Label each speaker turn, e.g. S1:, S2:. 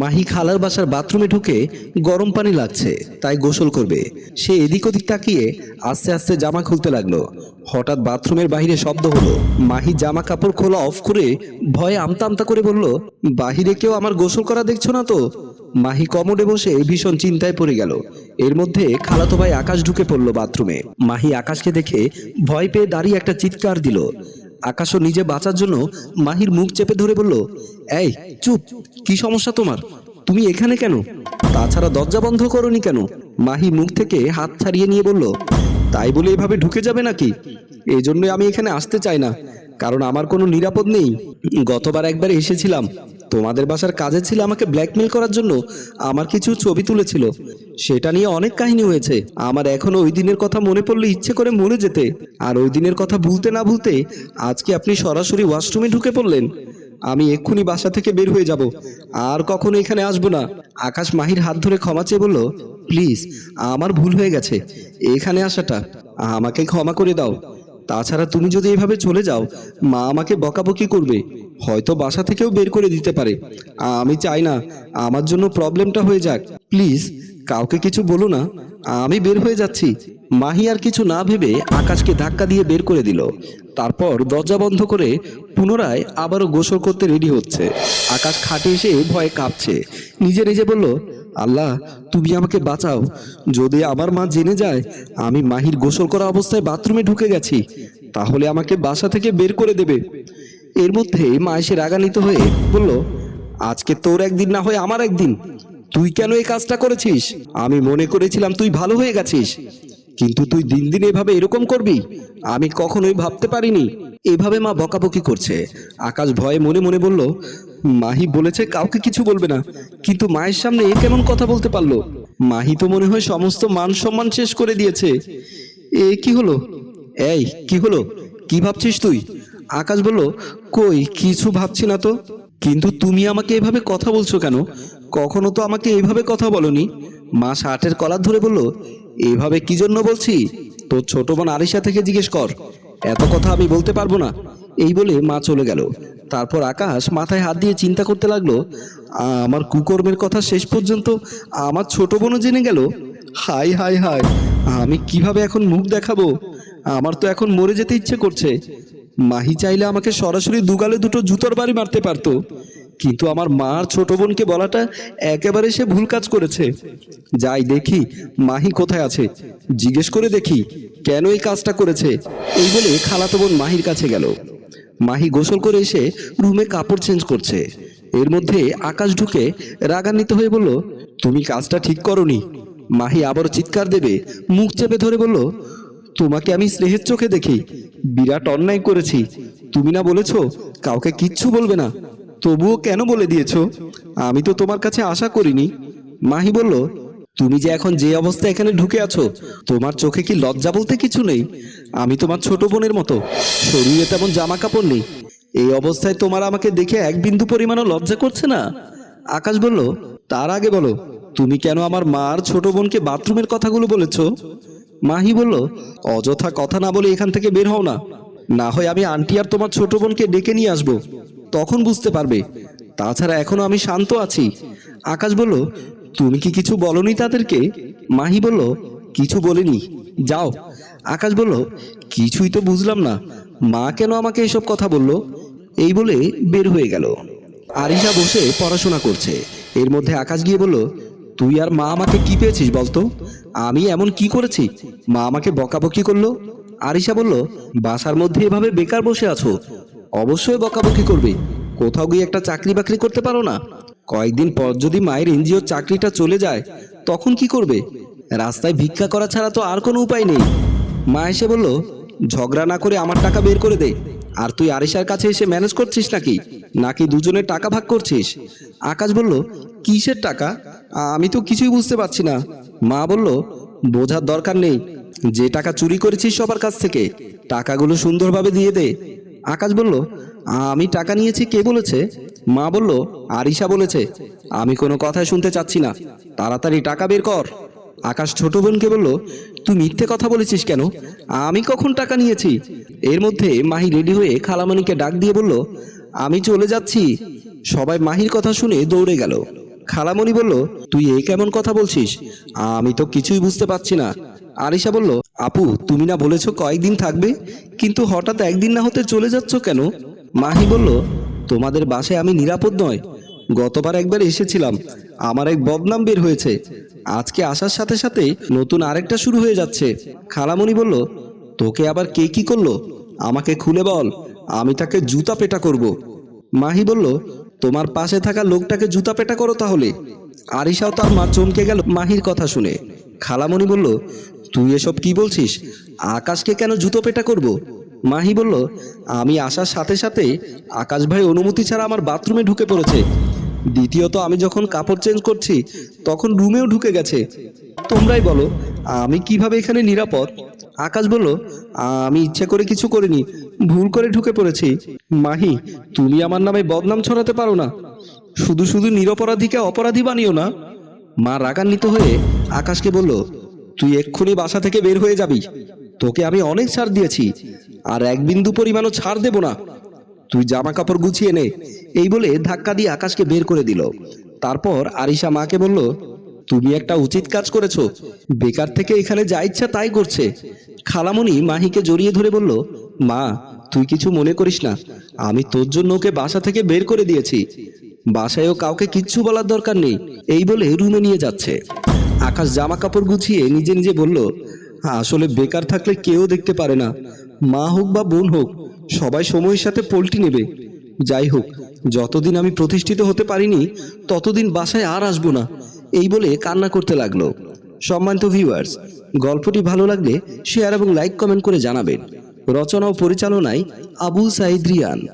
S1: মাহি খালার বাসার বাথরুমে ঢুকে গরম পানি লাগছে, তাই গোসল করবে। সে এদিক ওদিক তাকিয়ে আস্তে আস্তে জামা খুলতে লাগল। হঠাৎ বাথরুমের বাহিরে শব্দ হলো। মাহি জামা কাপড় খোলা অফ করে ভয়ে আমতা আমতা করে বলল, বাহিরে কেউ আমার গোসল করা দেখছ না তো? মাহি কমোডে বসে ভীষণ চিন্তায় পড়ে গেল। এর মধ্যে খালাতো ভাই আকাশ ঢুকে পড়ল বাথরুমে। মাহি আকাশকে দেখে ভয় পেয়ে দাঁড়িয়ে একটা চিৎকার দিল। আকাশও নিজে বাঁচার জন্য মাহির মুখ চেপে ধরে বলল, এই, চুপ, কি সমস্যা তোমার? তুমি এখানে কেন? তাছাড়া দরজা বন্ধ করনি কেন? মাহি মুখ থেকে হাত ছাড়িয়ে নিয়ে বলল, তাই বলে এভাবে ঢুকে যাবে নাকি? এই জন্যই আমি এখানে আসতে চাই না, কারণ আমার কোনো নিরাপদ নেই। গতবার একবার এসেছিলাম তোমাদের বাসার কাজে ছিল আমাকে ব্ল্যাকমেল করার জন্য। আমার কিছু ছবি তুলেছিল। সেটা নিয়ে অনেক কাহিনী হয়েছে। আমার এখনও ওই দিনের কথা মনে পড়লে ইচ্ছে করে মরে যেতে। আর ওই দিনের কথা ভুলতে না ভুলতে আজকে আপনি সরাসরি ওয়াশরুমে ঢুকে পড়লেন। আমি এক্ষুনি বাসা থেকে বের হয়ে যাব। আর কখনো এখানে আসব না। আকাশ মাহির হাত ধরে ক্ষমা চেয়ে বলল, প্লিজ, আমার ভুল হয়ে গেছে। এখানে আসাটা। আমাকে ক্ষমা করে দাও। তাছাড়া তুমি যদি এভাবে চলে যাও, মা আমাকে বকাবকি করবে। হয়তো বাসা থেকেও বের করে দিতে পারে। আমি চাই না, আমার জন্য প্রবলেমটা হয়ে যাক। প্লিজ, কাউকে কিছু বলো না। আমি বের হয়ে যাচ্ছি। মাহি আর কিছু না ভেবে আকাশকে ধাক্কা দিয়ে বের করে দিল। তারপর দরজা বন্ধ করে পুনরায় আবারও গোসল করতে রেডি হচ্ছে। আকাশ খাটে এসে ভয়ে কাঁপছে। নিজে নিজে বলল, আল্লাহ, তুমি আমাকে বাঁচাও। যদি আমার মা জেনে যায়, আমি মাহির গোসল করা অবস্থায় বাথরুমে ঢুকে গেছি, তাহলে আমাকে বাসা থেকে বের করে দেবে। এর মধ্যে মা এসে রাগান্বিত হয়ে বলল, আজকে তোর একদিন না হয় আমার একদিন। তুই কেন এই কাজটা করেছিস? আমি মনে করেছিলাম তুই ভালো হয়ে গেছিস। কিন্তু তুই দিন দিন এভাবে এরকম করবি? আমি কখনোই ভাবতে পারিনি। এভাবে মা বকাবকি করছে। আকাশ ভয়ে মনে মনে বলল, মাহি বলেছে কাউকে কিছু বলবে না। কিন্তু মায়ের সামনে এ কেমন কথা বলতে পারল? মাহি তো মনে হয় সমস্ত মান সম্মান শেষ করে দিয়েছে। এ কি হলো? এই, কি হলো? কি ভাবছিস তুই? আকাশ বলল, কই, কিছু ভাবছি না তো। কিন্তু তুমি আমাকে এভাবে কথা বলছো কেন? কখনো তো আমাকে এভাবে কথা বলনি। মা শার্টের কলার ধরে বলল, এভাবে কি জন্য বলছি? তোর ছোট বোন আরিশা থেকে জিজ্ঞেস কর। এত কথা আমি বলতে পারব না। এই বলে মা চলে গেল। তারপর আকাশ মাথায় হাত দিয়ে চিন্তা করতে লাগল, আমার কুকর্মের কথা শেষ পর্যন্ত আমার ছোট বোনও জেনে গেল? হাই হাই হাই, আমি কীভাবে এখন মুখ দেখাবো? আমার তো এখন মরে যেতে ইচ্ছে করছে। মাহি চাইলে আমাকে সরাসরি দুগালে দুটো জুতোর বাড়ি মারতে পারতো। কিন্তু আমার মার ছোট বোনকে বলাটা একেবারে সে ভুল কাজ করেছে। যাই দেখি, মাহি কোথায় আছে? জিজ্ঞেস করে দেখি, কেন এই কাজটা করেছে? এই বলে খালাতো বোন মাহির কাছে গেল। মাহি গোসল করে এসে রুমে কাপড় চেঞ্জ করছে। এর মধ্যে আকাশ ঢুকে রাগান্বিত হয়ে বলল, তুমি কাজটা ঠিক করনি। মাহি আবারও চিৎকার দেবে, মুখ চেপে ধরে বলল তোমাকে আমি স্নেহের চোখে দেখি। বিরাট অন্যায় করেছি। তুমি না বলেছ, কাউকে কিচ্ছু বলবে না। তবুও কেন বলে দিয়েছ? আমি তো তোমার কাছে আশা করিনি। মাহি বলল, তুমি যে এখন যে অবস্থায় এখানে ঢুকে আছো, তোমার চোখে কি লজ্জা বলতে কিছু নেই? আমি তোমার ছোট বোনের মতো। শরীরে তেমন জামা কাপড় নেই। এই অবস্থায় তোমার আমাকে দেখে এক বিন্দু পরিমাণও লজ্জা করছে না। আকাশ বলল, তার আগে বলো, তুমি কেন আমার মার ছোট বোনকে বাথরুমের কথাগুলো বলেছ? মাহি বলল, অযথা কথা না বলে এখান থেকে বের হও না। না হয় আমি আন্টি আর তোমার ছোট বোনকে ডেকে নিয়ে আসব। তখন বুঝতে পারবে। তাছাড়া এখনও আমি শান্ত আছি। আকাশ বলল, তুমি কি কিছু বলনি তাদেরকে? মাহি বলল, কিছু বলিনি। যাও। আকাশ বলল, কিছুই তো বুঝলাম না। মা কেন আমাকে এসব কথা বলল? এই বলে বের হয়ে গেল। আরিশা বসে পড়াশোনা করছে। এর মধ্যে আকাশ গিয়ে বলল তুই আর মা আমাকে কি পেয়েছিস বলতো? আমি এমন কি করেছি? মা আমাকে বকাবকি করল। আরিশা বলল, বাসার মধ্যে এভাবে বেকার বসে আছো? অবশ্যই বকাবকি করবে। কোথাও গিয়ে একটা চাকরি বাকরি করতে পারো না। কয়েকদিন পর যদি মায়ের এনজিও চাকরিটা চলে যায়, তখন কি করবে? রাস্তায় ভিক্ষা করা ছাড়া তো আর কোনো উপায় নেই। মা এসে বলল, ঝগড়া না করে আমার টাকা বের করে দে। আর তুই আরিশার কাছে এসে ম্যানেজ করছিস নাকি? নাকি দুজনের টাকা ভাগ করছিস? আকাশ বলল, কিসের টাকা? আমি তো কিছুই বুঝতে পারছি না। মা বলল, বোঝার দরকার নেই। যে টাকা চুরি করেছিস সবার কাছ থেকে, টাকাগুলো সুন্দরভাবে দিয়ে দে। আকাশ বলল, আমি টাকা নিয়েছি, কে বলেছে? মা বলল, আরিশা বলেছে। আমি কোনো কথাই শুনতে চাচ্ছি না। তাড়াতাড়ি টাকা বের কর। আকাশ ছোট বোনকে বলল, তুই মিথ্যে কথা বলেছিস কেন? আমি কখন টাকা নিয়েছি? এর মধ্যে মাহি রেডি হয়ে খালামণিকে ডাক দিয়ে বলল, আমি চলে যাচ্ছি। সবাই মাহির কথা শুনে দৌড়ে গেল। খালামণি বলল, তুই এই কেমন কথা বলছিস? আমি তো কিছুই বুঝতে পারছি না। আরিশা বলল, আপু, তুমি না বলেছ কয়েকদিন থাকবে? কিন্তু হঠাৎ একদিন না হতে চলে যাচ্ছ কেন? মাহি বলল, তোমাদের বাসায় আমি নিরাপদ নয়। গতবার একবার এসেছিলাম। আমার এক বদনাম বের হয়েছে। আজকে আসার সাথে সাথে নতুন আরেকটা শুরু হয়ে যাচ্ছে। খালামণি বলল, তোকে আবার কে কি করল? আমাকে খুলে বল। আমি তাকে জুতা পেটা করব। মাহি বলল তোমার পাশে থাকা লোকটাকে জুতা পেটা করো তাহলে। আরিশাও তার মা চমকে গেল মাহির কথা শুনে। খালামণি বলল, তুই এসব কি বলছিস? আকাশকে কেন জুতো পেটা করব? মাহি বলল, আমি আসার সাথে সাথে আকাশ ভাই অনুমতি ছাড়া আমার বাথরুমে ঢুকে পড়েছে। দ্বিতীয়ত আমি যখন কাপড় চেঞ্জ করছি, তখন রুমেও ঢুকে গেছে। তোমরাই বলো, আমি কীভাবে এখানে নিরাপদ? আকাশ বলল, আমি ইচ্ছে করে কিছু করিনি, ভুল করে ঢুকে পড়েছি। মাহি, তুমি আমার নামে বদনাম ছড়াতে পারো না। শুধু শুধু নিরপরাধীকে অপরাধী বানিও না। মা রাগান্বিত হয়ে আকাশকে বলল, তুই এক্ষুনি বাসা থেকে বের হয়ে যাবি। তোকে আমি অনেক ছাড় দিয়েছি, আর এক বিন্দু পরিমাণও ছাড় দেব না। তুই জামা কাপড় গুছিয়ে নে। এই বলে ধাক্কা দিয়ে আকাশকে বের করে দিল। তারপর আরিশা মাকে বলল তুমি একটা উচিত কাজ করেছ। বেকার থেকে এখানে যা ইচ্ছা তাই করছে। খালামণি মাহিকে জড়িয়ে ধরে বলল, মা, তুই কিছু মনে করিস না। আমি তোর জন্য ওকে বাসা থেকে বের করে দিয়েছি। বাসায়ও কাউকে কিচ্ছু বলার দরকার নেই। এই বলে রুমে নিয়ে যাচ্ছে। আকাশ জামা কাপড় গুছিয়ে নিজে নিজে বলল, আসলে বেকার থাকলে কেউ দেখতে পারে না। মা হোক বা বোন হোক, সবাই সময়ের সাথে পল্টি নেবে। যাই হোক, যতদিন আমি প্রতিষ্ঠিত হতে পারিনি, ততদিন বাসায় আর আসব না। এই বলে কান্না করতে লাগল। সম্মানিত ভিউয়ার্স গল্পটি ভালো লাগলে শেয়ার এবং লাইক কমেন্ট করে জানাবেন। রচনা ও পরিচালনায় আবুল সাইদ রিয়ান।